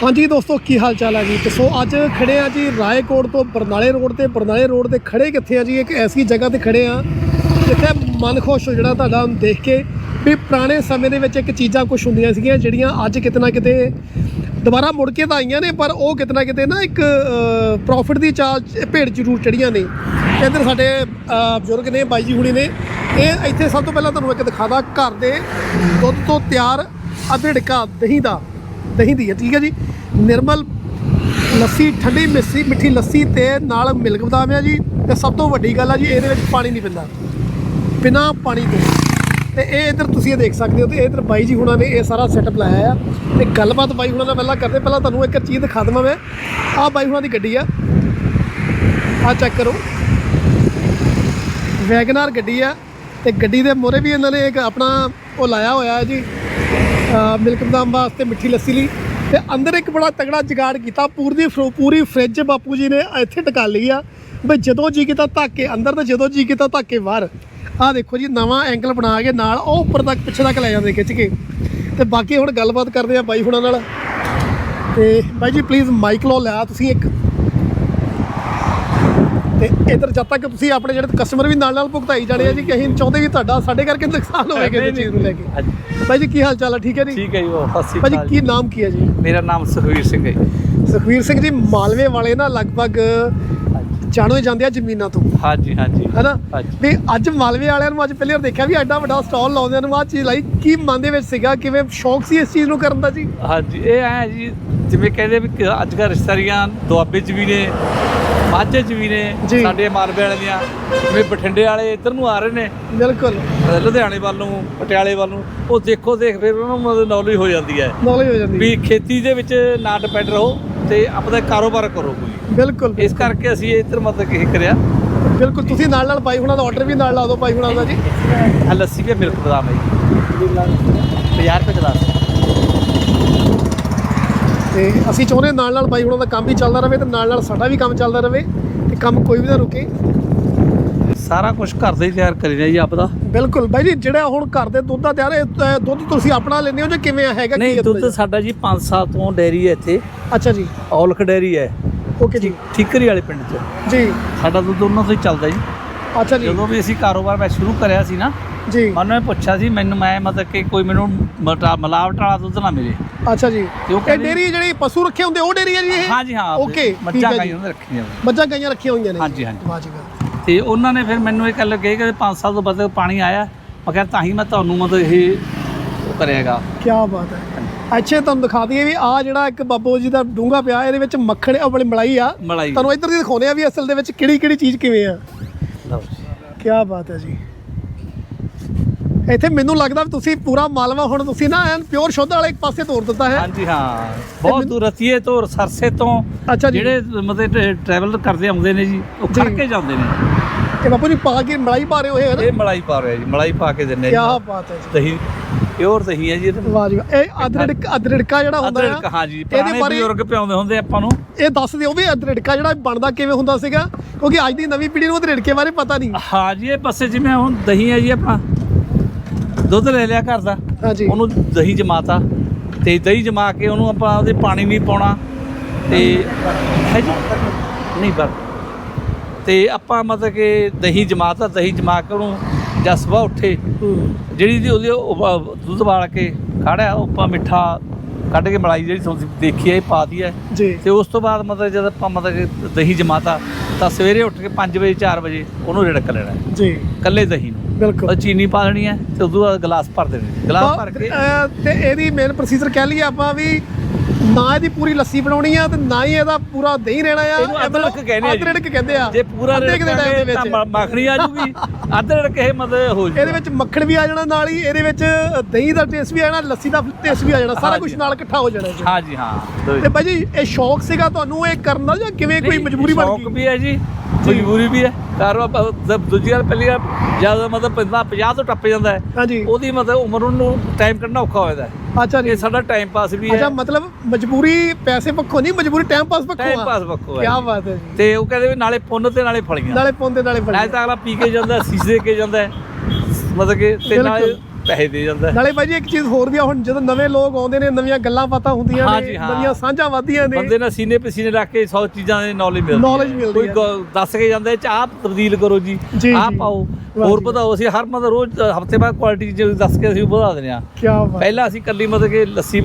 ਹਾਂਜੀ ਦੋਸਤੋ, ਕੀ ਹਾਲ ਚਾਲ ਹੈ ਜੀ? ਤੇ ਸੋ ਅੱਜ ਖੜੇ ਆ ਜੀ ਰਾਏਕੋਟ ਤੋਂ ਬਰਨਾਲੇ ਰੋਡ ਤੇ। ਬਰਨਾਲੇ ਰੋਡ ਤੇ ਖੜੇ ਕਿੱਥੇ ਆ ਜੀ? ਇੱਕ ਐਸੀ ਜਗ੍ਹਾ ਤੇ ਖੜੇ ਆ ਜਿੱਥੇ ਮਨ ਖੁਸ਼ ਹੋ ਜਿਹੜਾ ਤੁਹਾਡਾ ਹੁਣ ਦੇਖ ਕੇ ਵੀ ਪੁਰਾਣੇ ਸਮੇਂ ਦੇ ਵਿੱਚ ਇੱਕ ਚੀਜ਼ਾਂ ਕੁਝ ਹੁੰਦੀਆਂ ਸੀਗੀਆਂ ਜਿਹੜੀਆਂ ਅੱਜ ਕਿਤੇ ਨਾ ਕਿਤੇ ਦੁਬਾਰਾ ਮੁੜ ਕੇ ਤਾਂ ਆਈਆਂ ਨੇ, ਪਰ ਉਹ ਕਿਤੇ ਨਾ ਕਿਤੇ ਨਾ ਇੱਕ ਪ੍ਰੋਫਿਟ ਦੀ ਚਾਲ 'ਚ ਭੇਡ ਜ਼ਰੂਰ ਚੜੀਆਂ ਨੇ। ਇੱਧਰ ਸਾਡੇ ਬਜ਼ੁਰਗ ਨੇ, ਬਾਈ ਜੀ ਹੁਣੀ ਨੇ। ਇਹ ਇੱਥੇ ਸਭ ਤੋਂ ਪਹਿਲਾਂ ਤੁਹਾਨੂੰ ਇੱਕ ਦਿਖਾਦਾ ਘਰ ਦੇ ਦੁੱਧ ਤੋਂ ਤਿਆਰ ਅਭਿੜਕਾ ਦਹੀਂ ਦਾ। ਦਹੀਂ ਦੀ ਹੈ, ਠੀਕ ਹੈ ਜੀ। ਨਿਰਮਲ ਲੱਸੀ, ਠੰਡੀ ਮਿੱਸੀ, ਮਿੱਠੀ ਲੱਸੀ ਤੇ ਨਾਲ ਮਿਲਕ ਬਦਾਮ ਹੈ ਜੀ। ਤੇ ਸਭ ਤੋਂ ਵੱਡੀ ਗੱਲ ਆ ਜੀ, ਇਹਦੇ ਵਿੱਚ ਪਾਣੀ ਨਹੀਂ ਪੈਂਦਾ। ਬਿਨਾ ਪਾਣੀ ਤੋਂ। ਤੇ ਇਹ ਇਧਰ ਤੁਸੀਂ ਇਹ ਦੇਖ ਸਕਦੇ ਹੋ ਤੇ ਇਧਰ ਬਾਈ ਜੀ ਹੁਣਾਂ ਨੇ ਇਹ ਸਾਰਾ ਸੈਟਅਪ ਲਾਇਆ ਆ। ਤੇ ਗੱਲਬਾਤ ਬਾਈ ਹੁਣਾਂ ਨਾਲ ਪਹਿਲਾਂ ਕਰਦੇ ਪਹਿਲਾਂ ਤੁਹਾਨੂੰ ਇੱਕ ਚੀਜ਼ ਦਿਖਾ ਦਵਾਂ ਮੈਂ। ਆਹ ਬਾਈ ਹੁਣਾਂ ਦੀ ਗੱਡੀ ਆ। ਆਹ ਚੈੱਕ ਕਰੋ। ਵੈਗਨਾਰ ਗੱਡੀ ਆ। ਤੇ ਗੱਡੀ ਦੇ ਮੋਰੇ ਵੀ ਇਹਨਾਂ ਨੇ ਇੱਕ ਆਪਣਾ ਉਹ ਲਾਇਆ ਹੋਇਆ ਹੈ ਜੀ। ਮਿਲਕ ਬਦਾਮ ਵਾਸਤੇ ਮਿੱਠੀ ਲੱਸੀ ਲਈ ਤੇ ਅੰਦਰ ਇੱਕ ਬੜਾ ਤਗੜਾ ਜਗਾੜ ਕੀਤਾ। ਪੂਰੀ ਫਰੋ- ਪੂਰੀ ਫ੍ਰਿਜ ਬਾਪੂ ਜੀ ਨੇ ਇੱਥੇ ਟਕਾ ਲਈ ਆ। ਬਈ ਜਦੋਂ ਜੀ ਕੀਤਾ ਧੱਕੇ, ਅੰਦਰ ਤੇ ਜਦੋਂ ਜੀ ਕੀਤਾ ਧੱਕੇ ਬਾਹਰ। ਆਹ ਦੇਖੋ ਜੀ, ਨਵਾਂ ਐਂਗਲ ਬਣਾ ਕੇ ਨਾਲ ਉਹ ਉੱਪਰ ਤੱਕ, ਪਿੱਛੇ ਤੱਕ ਲੈ ਜਾਂਦੇ ਖਿੱਚ ਕੇ। ਤੇ ਬਾਕੀ ਹੁਣ ਗੱਲਬਾਤ ਕਰਦੇ ਆ ਬਾਈ ਹੁਣਾਂ ਨਾਲ। ਤੇ ਬਾਈ ਜੀ ਪਲੀਜ਼ ਮਾਈਕ ਲਓ ਲਿਆ ਤੁਸੀਂ ਇੱਕ। ਇਧਰ ਜਦ ਤੱਕ ਤੁਸੀਂ ਆਪਣੇ ਜਿਹੜੇ ਕਸਟਮਰ ਵੀ ਨਾਲ ਨਾਲ ਭੁਗਤਾਈ ਜਾਣੇ ਆ ਜੀ ਕਿ ਅਸੀਂ ਚਾਹੁੰਦੇ ਵੀ ਤੁਹਾਡਾ ਸਾਡੇ ਕਰਕੇ ਨੁਕਸਾਨ ਹੋਵੇ ਕਿਸੇ ਚੀਜ਼ ਨੂੰ ਲੈ ਕੇ। ਬਾਈ ਜੀ ਕੀ ਹਾਲ ਚਾਲ ਹੈ ਠੀਕ ਹੈ ਜੀ? ਠੀਕ ਹੈ ਜੀ ਸਤਿ ਸ਼੍ਰੀ ਕੀ ਅਕਾਲ ਨਾਮ ਕੀ ਹੈ ਜੀ? ਮੇਰਾ ਨਾਮ ਸੁਖਵੀਰ ਸਿੰਘ ਹੈ ਜੀ। ਸੁਖਵੀਰ ਸਿੰਘ ਜੀ ਮਾਲਵੇ ਵਾਲੇ ਨਾ ਲਗਭਗ ਜਾਣੋ ਜਾਂਦੇ ਆ ਜ਼ਮੀਨਾਂ ਤੋਂ। ਹਾਂਜੀ ਹਾਂਜੀ। ਹੈਨਾ। ਵੀ ਅੱਜ ਮਾਲਵੇ ਵਾਲਿਆਂ ਨੂੰ ਅੱਜ ਪਹਿਲੀ ਵਾਰ ਦੇਖਿਆ ਵੀ ਐਡਾ ਵੱਡਾ ਸਟਾਲ ਲਾਉਂਦੇ ਨੂੰ ਆਹ ਚੀਜ਼ ਲਾਈ। ਕੀ ਮਨ ਦੇ ਵਿੱਚ ਸੀਗਾ? ਕਿਵੇਂ ਸ਼ੌਕ ਸੀ ਇਸ ਚੀਜ਼ ਨੂੰ ਕਰਨ ਦਾ ਜੀ? ਹਾਂਜੀ ਇਹ ਐ ਜੀ ਜਿਵੇਂ ਕਹਿੰਦੇ ਵੀ ਅੱਜ ਕੱਲ੍ਹ ਰਿਸ਼ਤੇਦਾਰੀਆਂ ਦੁਆਬੇ 'ਚ ਵੀ ਨੇ ਮਾਝੇ 'ਚ ਵੀ ਨੇ। ਸਾਡੇ ਮਾਲਵੇ ਵਾਲੇ ਦੀਆਂ ਜਿਵੇਂ ਬਠਿੰਡੇ ਵਾਲੇ ਇੱਧਰ ਨੂੰ ਆ ਰਹੇ ਨੇ। ਬਿਲਕੁਲ। ਲੁਧਿਆਣੇ ਵੱਲ ਨੂੰ ਪਟਿਆਲੇ ਵੱਲ ਨੂੰ ਉਹ ਦੇਖੋ ਦੇਖ ਫਿਰ ਉਹਨਾਂ ਨੂੰ ਨੌਲੇਜ ਹੋ ਜਾਂਦੀ ਹੈ। ਨੌਲੇਜ ਹੋ ਜਾਂਦੀ ਵੀ ਖੇਤੀ ਦੇ ਵਿੱਚ ਨਾ ਡਿਪੈਂਡ ਰਹੋ ਤੇ ਆਪਣਾ ਕਾਰੋਬਾਰ ਕਰੋ ਕੋਈ। ਬਿਲਕੁਲ। ਇਸ ਕਰਕੇ ਅਸੀਂ ਇੱਧਰ ਮਤਲਬ ਕੀ ਕਰਿਆ। ਬਿਲਕੁਲ ਤੁਸੀਂ ਨਾਲ ਨਾਲ ਬਾਈ ਹੁਣਾਂ ਦਾ ਆਰਡਰ ਵੀ ਨਾਲ ਲਾ ਦਿਓ ਬਾਈ ਹੁਣਾਂ ਦਾ ਜੀ। ਆਹ ਲੱਸੀ ਵੀ ਮਿਲਕ ਬਦਾਮ ਹੈ ਜੀ। 50 ਰੁਪਏ ਗਲਾਸ ਤੇ ਅਸੀਂ ਚਾਹੁੰਦੇ ਨਾਲ ਨਾਲ ਬਾਈ ਹੁਣਾਂ ਦਾ ਕੰਮ ਵੀ ਚੱਲਦਾ ਰਹੇ ਤੇ ਨਾਲ ਨਾਲ ਸਾਡਾ ਵੀ ਕੰਮ ਚੱਲਦਾ ਰਹੇ ਤੇ ਕੰਮ ਕੋਈ ਵੀ ਨਾ ਰੁਕੇ। ਸਾਰਾ ਕੁਝ ਘਰ ਦੇ ਹੀ ਤਿਆਰ ਕਰੀਦਾ ਜੀ ਆਪਦਾ ਬਿਲਕੁਲ ਬਾਈ ਜੀ ਜਿਹੜਾ ਹੁਣ ਘਰ ਦੇ ਦੁੱਧ ਦਾ ਤਿਆਰ ਹੈ ਦੁੱਧ ਤੁਸੀਂ ਆਪਣਾ ਲੈਂਦੇ ਹੋ ਜਾਂ ਕਿਵੇਂ ਹੈਗਾ ਨਹੀਂ ਦੁੱਧ ਸਾਡਾ ਜੀ 5 ਸਾਲ ਤੋਂ ਡੈਰੀ ਹੈ ਇੱਥੇ। ਅੱਛਾ ਜੀ। ਔਲਖ ਡੈਰੀ ਹੈ। ਓਕੇ ਜੀ। ਠੀਕਰੀ ਵਾਲੇ ਪਿੰਡ 'ਚ। ਜੀ। ਸਾਡਾ ਦੁੱਧ ਉਹਨਾਂ ਤੋਂ ਹੀ ਚੱਲਦਾ ਜੀ। ਅੱਛਾ ਜੀ। ਜਦੋਂ ਵੀ ਅਸੀਂ ਕਾਰੋਬਾਰ ਮੈਂ ਸ਼ੁਰੂ ਕਰਿਆ ਸੀ ਨਾ ਜੀ। ਮੈਨੂੰ ਇਹ ਪੁੱਛਿਆ ਸੀ ਮੈਨੂੰ ਮੈਂ ਮਤਲਬ ਕਿ ਕੋਈ ਮੈਨੂੰ ਮਟਾ- ਮਿਲਾਵਟ ਵਾਲਾ ਦੁੱਧ ਨਾ ਮਿਲੇ। ਅੱਛਾ ਜੀ। ਤੇ ਉਹ ਇਹ ਕਹਿੰਦੇ- ਡੇਰੀ ਜਿਹੜੀ ਪਸ਼ੂ ਰੱਖੇ ਹੁੰਦੇ ਉਹ ਡੇਰੀ ਹੈ ਜੀ ਇਹ? ਹਾਂ ਜੀ ਹਾਂ ਓਕੇ ਠੀਕ ਮੱਝਾਂ ਹੈ ਗਾਈਆਂ ਜੀ ਉਹਨਾਂ ਰੱਖੀਆਂ ਮੱਝਾਂ ਗਾਈਆਂ ਰੱਖੀਆਂ ਹੋਈਆਂ ਨੇ। ਹਾਂਜੀ, ਹਾਂਜੀ। ਵਾਹ ਜੀ ਵਾਹ। ਤੇ ਉਹਨਾਂ ਨੇ ਫਿਰ ਮੈਨੂੰ ਇਹ ਗੱਲ ਕਹੀ ਕਿ 5 ਸਾਲ ਤੋਂ ਬਾਅਦ ਪਾਣੀ ਆਇਆ। ਮੈਂ ਕਿਹਾ ਤਾਂ ਹੀ ਮੈਂ ਤੁਹਾਨੂੰ ਮਤਲਬ ਇਹ ਉਹ ਕਰਿਆਗਾ ਕੀ ਬਾਤ ਹੈ। ਅੱਛਾ ਤੁਹਾਨੂੰ ਦਿਖਾ ਦਈਏ ਵੀ ਆ ਜਿਹੜਾ ਇੱਕ ਬਾਬੂ ਜੀ ਦਾ ਡੂੰਗਾ ਪਿਆ ਇਹਦੇ ਵਿੱਚ ਮੱਖਣ ਵਾਲੀ ਮਲਾਈ ਆ। ਮਲਾਈ। ਤੁਹਾਨੂੰ ਇੱਧਰ ਦੀ ਦਿਖਾਉਂਦੇ ਆ ਵੀ ਅਸਲ ਦੇ ਵਿੱਚ ਕਿਹੜੀ ਕਿਹੜੀ ਚੀਜ਼ ਕਿਵੇਂ ਆ। ਲਓ ਜੀ। ਕੀ ਬਾਤ ਹੈ ਜੀ। ਇੱਥੇ ਮੈਨੂੰ ਲੱਗਦਾ ਵੀ ਤੁਸੀਂ ਪੂਰਾ ਮਾਲਵਾ ਹੁਣ ਤੁਸੀਂ ਨਾ ਐਨ ਪਿਓਰ ਸ਼ੁੱਧ ਵਾਲੇ ਇੱਕ ਪਾਸੇ ਤੋੜ ਦਿੱਤਾ ਹੈ। ਹਾਂਜੀ ਹਾਂ। ਬਹੁਤ ਦੂਰ ਰਤੀਏ ਤੋਂ ਸਰਸੇ ਤੋਂ ਜਿਹੜੇ ਮਤਲਬ ਟਰੈਵਲ ਕਰਦੇ ਆਉਂਦੇ ਨੇ ਜੀ ਉਹ ਜੀ। ਖੜ ਕੇ ਜਾਂਦੇ ਨੇ। ਇਹ ਬਾਪੂ ਜੀ ਪਾ ਕੇ ਮਲਾਈ ਪਾ ਰਹੇ ਹੋਏ ਹੈ ਨਾ? ਇਹ ਮਲਾਈ ਪਾ ਰਿਹਾ ਜੀ ਮਲਾਈ ਪਾ ਕੇ ਦਿੰਨੇ ਕੀ ਬਾਤ ਹੈ ਜੀ। ਦਹੀਂ ਪਿਓਰ ਦਹੀਂ ਹੈ ਜੀ ਇਹਦੇ ਵਾਹ ਜੀ। ਇਹ ਅਦਰੜਕ ਅਦਰੜਕਾ ਜਿਹੜਾ ਹੁੰਦਾ ਆ ਹਾਂ ਜੀ ਇਹਦੇ ਪੁਰਾਣੇ ਬਜ਼ੁਰਗ ਪਿਆਉਂਦੇ ਹੁੰਦੇ ਆਪਾਂ ਨੂੰ। ਇਹ ਦੱਸ ਦਿਓ ਵੀ ਅਦਰੜਕਾ ਜਿਹੜਾ ਬਣਦਾ ਕਿਵੇਂ ਹੁੰਦਾ ਸੀਗਾ ਕਿਉਂਕਿ ਅੱਜ ਦੀ ਨਵੀਂ ਪੀੜ੍ਹੀ ਨੂੰ ਅਦਰੜਕੇ ਬਾਰੇ ਪਤਾ ਨਹੀਂ। ਹਾਂ ਜੀ ਇਹ ਪਾਸੇ ਜਿਵੇਂ ਹੁਣ ਦਹੀਂ ਹੈ ਜੀ ਆਪਣਾ ਦੁੱਧ ਲੈ ਲਿਆ ਘਰ ਦਾ। ਹਾਂਜੀ। ਉਹਨੂੰ ਦਹੀਂ ਜਮਾਤਾ ਤੇ ਦਹੀਂ ਜਮਾ ਕੇ ਉਹਨੂੰ ਆਪਾਂ ਉਹਦੇ ਪਾਣੀ ਨਹੀਂ ਪਾਉਣਾ ਤੇ ਹੈ ਜੀ? ਨਹੀਂ ਬਰ ਤੇ ਆਪਾਂ ਮਤਲਬ ਕਿ ਦਹੀਂ ਜਮਾਤਾ ਦਹੀਂ ਜਮਾ ਕੇ ਉਹਨੂੰ ਜਦ ਉੱਠੇ। ਜਿਹੜੀ ਦੀ ਉਹਦੀ ਦੁੱਧ ਵਾਲ ਕੇ ਉਹ ਆਪਾਂ ਮਿੱਠਾ ਕੱਢ ਕੇ ਮਲਾਈ ਜਿਹੜੀ ਤੁਸੀਂ ਦੇਖੀ ਹੈ ਇਹ ਪਾ ਦੀ ਹੈ। ਜੀ। ਤੇ ਉਸ ਤੋਂ ਬਾਅਦ ਮਤਲਬ ਜਦ ਆਪਾਂ ਮਤਲਬ ਕਿ ਦਹੀਂ ਜਮਾਤਾ ਤਾਂ ਸਵੇਰੇ ਉੱਠ ਕੇ 5 ਵਜੇ 4 ਵਜੇ ਉਹਨੂੰ ਰਿੜਕ ਲੈਣਾ ਹੈ, ਜੀ। ਇਕੱਲੇ ਦਹੀਂ ਨੂੰ। ਬਿਲਕੁਲ। ਉਹ ਚੀਨੀ ਪਾ ਦੇਣੀ ਹੈ ਤੇ ਉਦੋਂ ਬਾਅਦ ਗਲਾਸ ਭਰ ਦੇਣੇ ਗਲਾਸ ਭਰ ਕੇ ਤੇ ਇਹਦੀ ਮੇਨ ਪ੍ਰੋਸੀਜਰ ਕਹਿ ਲਈਏ ਆਪਾਂ ਵੀ ਨਾ ਇਹਦੀ ਪੂਰੀ ਲੱਸੀ ਬਣਾਉਣੀ ਆ ਤੇ ਨਾ ਹੀ ਇਹਦਾ ਪੂਰਾ ਦਹੀਂ ਰਹਿਣਾ ਆ। ਇਹਨੂੰ ਅਦਰਕ ਕਹਿੰਦੇ ਆ ਜੀ। ਅਦਰਕ ਕਹਿੰਦੇ ਆ। ਜੇ ਪੂਰਾ ਅੱਧੇ ਕੁ ਦੇ time ਦੇ ਵਿੱਚ। ਮੱਖਣੀ ਆ ਜੂਗੀ। ਅੱਧ ਰਿੜਕ ਇਹ ਮਤਲਬ ਹੋ ਜੂਗਾ। ਇਹਦੇ ਵਿੱਚ ਮੱਖਣ ਵੀ ਆ ਜਾਣਾ ਨਾਲ ਹੀ ਇਹਦੇ ਵਿੱਚ ਦਹੀਂ ਦਾ ਟੇਸਟ ਵੀ ਆ ਜਾਣਾ ਲੱਸੀ ਦਾ ਟੇਸਟ ਵੀ ਆ ਜਾਣਾ ਸਾਰਾ। ਕੁਝ ਨਾਲ ਇਕੱਠਾ ਹੋ ਜਾਣਾ ਜੀ ਹਾਂ ਜੀ ਹਾਂ। ਤੇ ਭਾਜੀ ਇਹ ਸ਼ੌਕ ਸੀਗਾ ਤੁਹਾਨੂੰ ਇਹ ਕਰਨ ਦਾ ਜਾਂ ਕਿਵੇਂ ਕੋਈ ਮਜਬੂਰੀ ਬਣ ਸ਼ੌਕ ਗਈ? ਵੀ ਹੈ ਜੀ ਮਜਬੂਰੀ ਵੀ ਹੈ। ਜਦ ਦੂਜੀ ਗੱਲ ਪਹਿਲੀ ਗੱਲ ਜਦ ਮਤਲਬ 50 ਤੋਂ ਟੱਪ ਜਾਂਦਾ ਹੈ ਹਾਂਜੀ। ਉਹਦੀ ਮਤਲਬ ਉਮਰ ਨੂੰ ਟਾਈਮ ਕੱਢਣਾ ਔਖਾ ਹੋ ਜਾਂਦਾ ਹੈ। ਅੱਛਾ ਜੀ। ਇਹ ਸਾਡਾ ਟਾਈਮ ਪਾਸ ਵੀ ਅੱਛਾ ਹੈ ਮਤਲਬ ਮਜਬੂਰੀ ਪੈਸੇ ਪੱਖੋਂ ਨਹੀਂ ਮਜਬੂਰੀ ਟਾਈਮ ਪਾਸ ਪੱਖੋਂ ਟਾਈਮ ਪਾਸ ਕੀ ਹੈ ਬਾਤ ਹੈ ਜੀ। ਤੇ ਉਹ ਕਹਿੰਦੇ ਵੀ ਨਾਲੇ ਪੁੰਨ ਤੇ ਨਾਲੇ ਫਲੀਆਂ। ਨਾਲੇ ਪੌਂਦੇ ਨਾਲੇ ਨਾਲੇ ਬਣੇ ਤਾਂ ਅਗਲਾ ਪੀ ਕੇ ਜਾਂਦਾ ਸੀਸ ਕੇ ਜਾਂਦਾ। ਮਤਲਬ ਕਿ ਤੇ ਨਾਲੇ। ਪੈਸੇ ਦੇ ਜਾਂਦਾ ਹੈ। ਨਾਲੇ ਜੀ ਇੱਕ ਚੀਜ਼ ਹੋਰ ਵੀ ਆ ਹੁਣ ਜਦੋਂ ਨਵੇਂ ਲੋਕ ਆਉਂਦੇ ਨੇ ਨਵੀਆਂ ਗੱਲਾਂ ਬਾਤਾਂ ਹੁੰਦੀਆਂ ਹਾਂ ਨੇ ਹਾਂ। ਨਵੀਆਂ ਸਾਂਝਾਂ ਵੱਧਦੀਆਂ ਨੇ ਬੰਦੇ ਨਾਲ ਸੀਨੇ ਪਸੀਨੇ ਰੱਖ ਕੇ 100 ਚੀਜ਼ਾਂ ਦੀ ਨੌਲੇਜ ਮਿਲਦੀ Knowledge ਮਿਲਦੀ ਕੋਈ ਹੈ। ਗ- ਦੱਸ ਕੇ ਜਾਂਦਾ ਚ ਆਪ ਤਬਦੀਲ ਕਰੋ ਜੀ ਜੀ। ਪਾਓ ਵਾਹ ਹੋਰ ਜੀ। ਵਧਾਓ ਅਸੀਂ ਹਰ ਮਤਲਬ ਰੋਜ਼ ਹਫ਼ਤੇ ਬਾਅਦ ਕੁਆਲਿਟੀ ਚ ਦੱਸ ਕੇ ਅਸੀਂ ਵਧਾ ਦਿੰਦੇ ਆ ਕੀ ਬਾਤ ਪਹਿਲਾਂ ਅਸੀਂ ਕੱਲੀ ਮਤਲਬ ਕਿ ਲੱਸੀ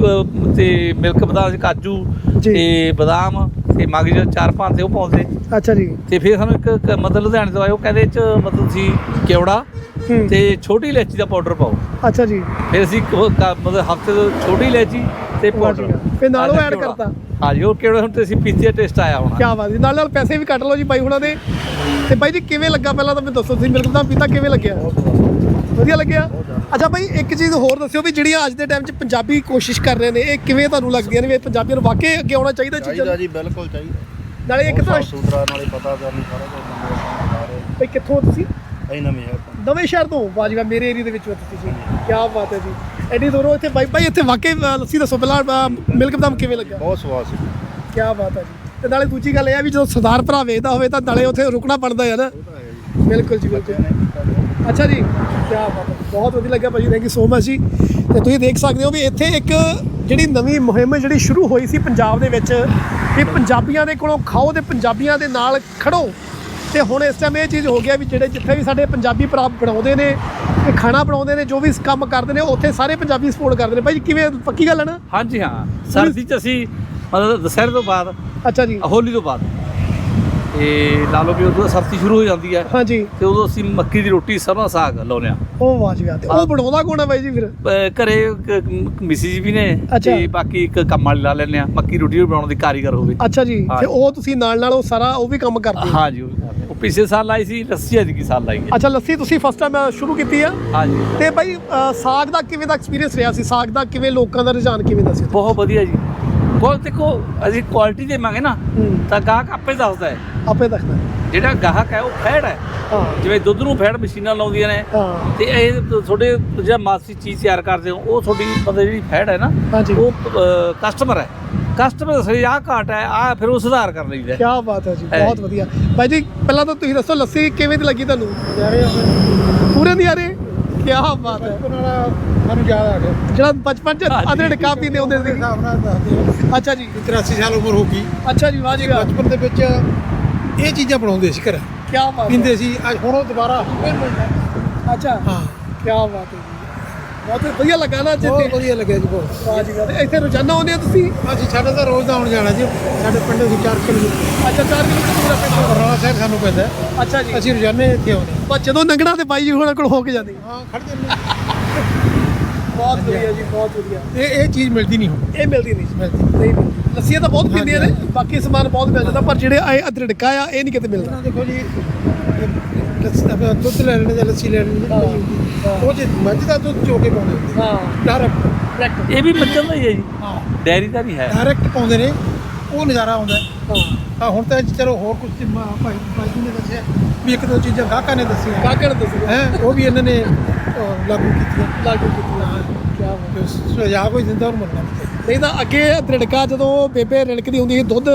ਤੇ ਮਿਲਕ ਬਦਾਮ ਸੀ ਕਾਜੂ ਜੀ। ਤੇ ਬਦਾਮ ਤੇ ਮਗਜ ਚਾਰ ਪੰਜ ਤੇ ਉਹ ਪਾਉਂਦੇ ਅੱਛਾ ਜੀ ਤੇ ਫਿਰ ਸਾਨੂੰ ਇੱਕ ਮਤਲਬ ਲੁਧਿਆਣੇ ਤੋਂ ਆਏ ਉਹ ਕਹਿੰਦੇ ਇਹ ਚ ਮਤਲਬ ਤੁਸੀਂ ਕਿਉੜਾ ਹੂੰ। ਤੇ ਛੋਟੀ ਇਲਾਇਚੀ ਦਾ ਪਾਊਡਰ ਪਾਓ। ਅੱਛਾ ਜੀ। ਫਿਰ ਅਸੀਂ ਉਹ ਕ- ਮਤਲਬ ਹਫ਼ਤੇ ਤੋਂ ਛੋਟੀ ਇਲਾਇਚੀ ਤੇ ਜੀ ਪਾਊਡਰ। ਫਿਰ ਨਾਲ ਉਹ add। ਕਰਤਾ। ਹਾਂਜੀ ਉਹ ਕਿਹੜਾ ਹੁਣ ਤੇ ਅਸੀਂ ਪੀਤੀ ਟੇਸਟ ਆਇਆ ਹੋਣਾ। ਕੀ ਬਾਤ ਜੀ। ਨਾਲ ਨਾਲ ਪੈਸੇ ਵੀ ਕੱਟ ਲਓ ਜੀ ਬਾਈ ਹੁਣਾਂ ਦੇ। ਤੇ ਬਾਈ ਜੀ ਕਿਵੇਂ ਲੱਗਾ ਪਹਿਲਾਂ ਤਾਂ ਮੈਨੂੰ ਦੱਸੋ ਤੁਸੀਂ। ਮਿਲਕ ਬਦਾਮ ਪੀਤਾ ਕਿਵੇਂ ਲੱਗਿਆ? ਵਧੀਆ ਲੱਗਿਆ। ਅੱਛਾ ਬਾਈ ਇੱਕ ਚੀਜ਼ ਹੋਰ ਦੱਸਿਓ ਵੀ ਜਿਹੜੀਆਂ ਅੱਜ ਦੇ ਟਾਈਮ 'ਚ ਪੰਜਾਬੀ ਕੋਸ਼ਿਸ਼ ਕਰ ਰਹੇ ਨੇ ਇਹ ਕਿਵੇਂ ਤੁਹਾਨੂੰ ਲੱਗਦੀਆਂ ਨੇ? ਵੀ ਇਹ ਪੰਜਾਬੀਆਂ ਨੂੰ ਵਾਕਈ ਅੱਗੇ ਆਉਣਾ ਚਾਹੀਦਾ ਚੀਜ਼ਾਂ ਚਾਹੀਦਾ ਨੂੰ? ਜੀ ਬਿਲਕੁਲ ਚਾਹੀਦਾ। ਨਾਲੇ ਇੱਕ ਤਾਂ ਸੁਥਰਾ ਨਾਲੇ ਪਤਾ ਕਰਨੀ ਸਾਰਾ ਕੁਝ ਬੰਦੇ ਬਈ ਕਿੱਥੋਂ ਹੋ ਤੁਸੀਂ? ਅਸੀਂ ਨਵੇਂ ਹੈ ਤਾਂ ਨਵੇਂ ਸ਼ਹਿਰ ਤੋਂ? ਵਾਹ ਮੇਰੇ ਏਰੀਆ ਦੇ ਵਿੱਚ ਹੋ ਤੁਸੀਂ ਕੀ ਬਾਤ ਹੈ ਜੀ। ਐਡੀ ਦੂਰੋਂ ਇੱਥੇ ਬਾਈ ਬਾਈ ਇੱਥੇ ਵਾਕਈ ਅ, ਲੱਸੀ ਦੱਸੋ ਪਹਿਲਾਂ ਅ, ਮਿਲਕ ਬਦਾਮ ਕਿਵੇਂ ਲੱਗਾ? ਬਹੁਤ ਸਵਾਦ ਸੀ। ਕੀ ਬਾਤ ਹੈ ਜੀ। ਤੇ ਨਾਲੇ ਦੂਜੀ ਗੱਲ ਇਹ ਆ ਵੀ ਜਦੋਂ ਸਰਦਾਰ ਭਰਾ ਵੇਚਦਾ ਹੋਵੇ ਤਾਂ ਨਾਲੇ ਉੱਥੇ ਰੁਕਣਾ ਬਣਦਾ ਹੈ ਨਾ। ਬਿਲਕੁਲ ਜੀ ਬਿਲਕੁਲ। ਅੱਛਾ ਜੀ ਕੀ ਬਾਤ ਹੈ। ਬਹੁਤ ਵਧੀਆ ਲੱਗਾ ਭਾਜੀ ਥੈਂਕ ਯੂ ਸੋ ਮਚ ਜੀ। ਤੇ ਤੁਸੀਂ ਦੇਖ ਸਕਦੇ ਹੋ ਵੀ ਇੱਥੇ ਇੱਕ ਜਿਹੜੀ ਨਵੀਂ ਮੁਹਿੰਮ ਜਿਹੜੀ ਸ਼ੁਰੂ ਹੋਈ ਸੀ ਪੰਜਾਬ ਦੇ ਵਿੱਚ ਵੀ ਪੰਜਾਬੀਆਂ ਦੇ ਕੋਲੋਂ ਖਾਓ ਤੇ ਪੰਜਾਬੀਆਂ ਦੇ ਨਾਲ ਖੜੋ। ਤੇ ਹੁਣ ਇਸ ਟਾਈਮ ਇਹ ਚੀਜ਼ ਹੋ ਗਿਆ ਵੀ ਜਿਹੜੇ ਜਿੱਥੇ ਵੀ ਸਾਡੇ ਪੰਜਾਬੀ ਭਰਾ ਬਣਾਉਂਦੇ ਨੇ ਤੇ ਖਾਣਾ ਬਣਾਉਂਦੇ ਨੇ ਜੋ ਵੀ ਕੰਮ ਕਰਦੇ ਨੇ ਉੱਥੇ ਸਾਰੇ ਪੰਜਾਬੀ ਸਪੋਰਟ ਕਰਦੇ ਨੇ। ਭਾਈ ਕਿਵੇਂ ਪੱਕੀ ਗੱਲ ਹੈ ਨਾ? ਹਾਂਜੀ ਹਾਂ ਸਰਦੀ ਚ ਅਸੀਂ ਮਤਲਬ ਦੁਸਹਿਰੇ ਤੋਂ ਬਾਅਦ ਅੱਛਾ ਜੀ। ਹੋਲੀ ਤੋਂ ਬਾਅਦ। ਤੇ ਲਾ ਲਓ ਵੀ ਉਦੋਂ ਸਰਦੀ ਸ਼ੁਰੂ ਹੋ ਜਾਂਦੀ ਹੈ। ਹਾਂਜੀ। ਤੇ ਉਦੋਂ ਅਸੀਂ ਮੱਕੀ ਦੀ ਰੋਟੀ ਸਰੋਂ ਸਾਗ ਲਾਉਂਦੇ ਆ ਉਹ ਵਾਹ ਜੀ ਵਾਹ ਤੇ ਉਹ ਬਣਾਉਂਦਾ ਕੌਣ ਹੈ ਬਾਈ ਜੀ ਫਿਰ? ਘਰੇ ਮਿਸੀ ਜੀ ਵੀ ਨੇ। ਤੇ ਬਾਕੀ ਇੱਕ ਕੰਮ ਵਾਲੀ ਲਾ ਲੈਂਦੇ ਆ ਮੱਕੀ ਰੋਟੀ ਬਣਾਉਣ ਦੀ ਕਾਰੀਗਰ ਹੋਵੇ। ਅੱਛਾ ਜੀ। ਤੇ ਉਹ ਤੁਸੀਂ ਨਾਲ ਨਾਲ ਉਹ ਸਾਰਾ ਉਹ ਵੀ ਕੰਮ ਕਰਦੇ ਹੋ? ਜੀ ਉਹ ਪਿਛਲੇ ਸਾਲ ਲਾਈ ਸੀ ਲੱਸੀ ਅੱਜ ਕੀ ਸਾਲ ਲਾਈ ਹੈ। ਅੱਛਾ ਲੱਸੀ ਤੁਸੀਂ ਫਸਟ ਟਾਈਮ ਸ਼ੁਰੂ ਕੀਤੀ ਆ ਹਾਂ ਜੀ। ਤੇ ਬਾਈ ਸਾਗ ਦਾ ਕਿਵੇਂ ਦਾ ਐਕਸਪੀਰੀਅੰਸ ਰਿਹਾ ਸੀ? ਸਾਗ ਦਾ ਕਿਵੇਂ ਲੋਕਾਂ ਦਾ ਰੁਝਾਨ ਕਿਵੇਂ ਦਾ ਸੀ? ਬਹੁਤ ਵਧੀਆ ਜੀ। ਬਹੁਤ ਦੇਖੋ ਅਸੀਂ ਕੁਆਲਿਟੀ ਦੇਵਾਂਗੇ ਨਾ ਤਾਂ ਗਾਹਕ ਆਪੇ ਦੱਸਦਾ ਹੈ। ਆਪੇ ਦੱਸਣਾ ਜਿਹੜਾ ਗਾਹਕ ਹੈ ਉਹ ਫੈੜ ਹੈ। ਹਾਂ। ਜਿਵੇਂ ਦੁੱਧ ਨੂੰ ਫੈੜ ਮਸ਼ੀਨਾਂ ਲਾਉਂਦੀਆਂ ਨੇ ਤੇ ਇਹ ਤੁਹਾਡੇ ਜਿਹੜਾ ਮਾਸੀ ਚੀਜ਼ ਤਿਆਰ ਕਰਦੇ ਹੋ ਉਹ ਤੁਹਾਡੀ ਮਤਲਬ ਜਿਹੜੀ ਫੈੜ ਹੈ ਨਾ ਉਹ ਕਸਟਮਰ ਹੈ। ਕਸਟਮਰ ਸਹੀ ਆਹ ਘਾਟ ਹੈ ਆ ਫਿਰ ਉਹ ਸੁਧਾਰ ਕਰ ਲਈਦਾ ਹੈ। ਕੀ ਬਾਤ ਹੈ ਜੀ ਬਹੁਤ ਵਧੀਆ। ਬਾਈ ਜੀ ਪਹਿਲਾਂ ਤਾਂ ਤੁਸੀਂ ਦੱਸੋ ਲੱਸੀ ਕਿਵੇਂ ਦੀ ਲੱਗੀ ਤੁਹਾਨੂੰ? ਪੂਰੇ ਦੀ ਯਾਰੇ ਕੀ ਬਾਤ ਹੈ। ਬਚਪਨ ਵਾਲਾ ਸਾਨੂੰ ਯਾਦ ਆ ਗਿਆ। ਜਿਹੜਾ ਬਚਪਨ ਚ। ਅਦਰੜ ਕਾਫੀ ਦੇ ਹੁੰਦੇ ਸੀ। ਹਿਸਾਬ ਨਾਲ ਦੱਸਦੇ ਅੱਛਾ ਜੀ। 83 ਸਾਲ ਉਮਰ ਹੋ ਗਈ। ਅੱਛਾ ਜੀ ਵਾਹ ਜੀ ਬਚਪਨ ਦੇ ਵਿੱਚ ਇਹ ਚੀਜ਼ਾਂ ਬਣਾਉਂਦੇ ਸੀ ਘਰ। ਕੀ ਬਾਤ ਪੀਂਦੇ ਸੀ ਅੱਜ ਹੁਣ ਉਹ ਦੁਬਾਰਾ ਅੱਛਾ। ਹਾਂ। ਕੀ ਬਾਤ ਹੈ। ਬਹੁਤ ਵਧੀਆ ਲੱਗਾ ਨਾ ਬਹੁਤ ਜਿੱਤੇ ਵਧੀਆ ਲੱਗਿਆ ਜੀ ਬਹੁਤ। ਵਾਹ ਜੀ ਵਾਹ। ਤੇ ਇੱਥੇ ਰੋਜ਼ਾਨਾ ਆਉਂਦੇ ਹੋ ਤੁਸੀਂ? ਅਸੀਂ ਸਾਡਾ ਤਾਂ ਰੋਜ਼ ਦਾ ਆਉਣ ਜਾਣਾ ਜੀ। ਸਾਡੇ ਪਿੰਡ ਅਸੀਂ 4 ਕਿਲੋਮੀਟਰ। ਅੱਛਾ 4 ਕਿਲੋਮੀਟਰ ਪੂਰਾ ਪਿੰਡ। ਬਰਨਾਲਾ ਸ਼ਹਿਰ ਸਾਨੂੰ ਪੈਂਦਾ। ਅੱਛਾ ਜੀ। ਅਸੀਂ ਰੋਜ਼ਾਨੇ ਇੱਥੇ ਆਉਂਦੇ। ਬਸ ਜਦੋਂ ਲੰਘਣਾ ਤੇ ਬਾਈ ਜੀ ਹੋਣਾ ਕੋਲ ਹੋ ਕੇ ਜਾਂਦੇ। ਹਾਂ ਖੜ ਜਾਂਦੇ ਬਹੁਤ ਵਧੀਆ ਜੀ ਬਹੁਤ ਵਧੀਆ। ਇਹ ਇਹ ਚੀਜ਼ ਮਿਲਦੀ ਨਹੀਂ ਹੁਣ। ਇਹ ਮਿਲਦੀ ਨਹੀਂ। ਮਿਲਦੀ। ਨਹੀਂ ਲੱਸੀਆਂ ਤਾਂ ਬਹੁਤ ਪੀਂਦੀਆਂ ਨੇ। ਬਾਕੀ ਸਮਾਨ ਬਹੁਤ ਮਿਲ ਜਾਂਦਾ ਪਰ ਜਿਹੜੇ ਇਹ ਅਦਰੜਕਾ ਆ ਇਹ ਨਹੀਂ ਕਿਤੇ ਮਿਲਦਾ। ਦੇਖੋ ਜੀ ਲੱਸੀ ਆਪਾਂ ਦੁੱਧ ਲੈ ਲੈਣੇ ਜਾਂ ਲੱਸੀ ਲੈ ਲੈਣੀ ਹਾਂ, ਹਾਂ। ਉਹ ਜੇ ਮੱਝ ਦਾ ਦੁੱਧ ਚੋ ਕੇ ਪਾਉਂਦੇ ਹੁੰਦੇ। ਹਾਂ। ਡਾਇਰੈਕਟ ਕਰੈਕਟ ਇਹ ਵੀ ਮੱਝਾਂ ਦਾ ਹੀ ਹੈ ਜੀ। ਹਾਂ। ਡੈਰੀ ਦਾ ਨਹੀਂ ਹੈ। ਡਾਇਰੈਕਟ ਪਾਉਂਦੇ ਨੇ। ਉਹ ਨਜ਼ਾਰਾ ਆਉਂਦਾ ਹੈ। ਹਾਂ। ਹਾਂ ਹੁਣ ਤਾਂ ਚਲੋ ਹੋਰ ਕੁਝ ਭਾਈ ਭਾਈ ਜੀ ਨੇ ਦੱਸਿਆ ਵੀ ਇੱਕ ਦੋ ਚੀਜ਼ਾਂ ਗਾਹਕਾਂ ਨੇ ਦੱਸੀਆਂ। ਕਾਕੜ ਦੱਸੋ ਹੈ ਉਹ ਵੀ ਇਹਨਾਂ ਨੇ ਅਹ, ਲਾਗੂ ਕੀਤੀਆਂ। ਲਾਗੂ ਕੀਤੀ ਕੀ ਬਾਤ ਤੇ ਸੁਝਾਅ ਕੋਈ ਦਿੰਦਾ ਉਹਨੂੰ ਮੰਨਣਾ ਵੀ ਚਾਹੀਦਾ। ਨਹੀਂ ਤਾਂ ਅੱਗੇ ਅਦਰੜਕਾ ਜਦੋਂ ਬੇਬੇ ਰਿਣਕਦੀ ਹੁੰਦੀ ਸੀ ਦੁੱਧ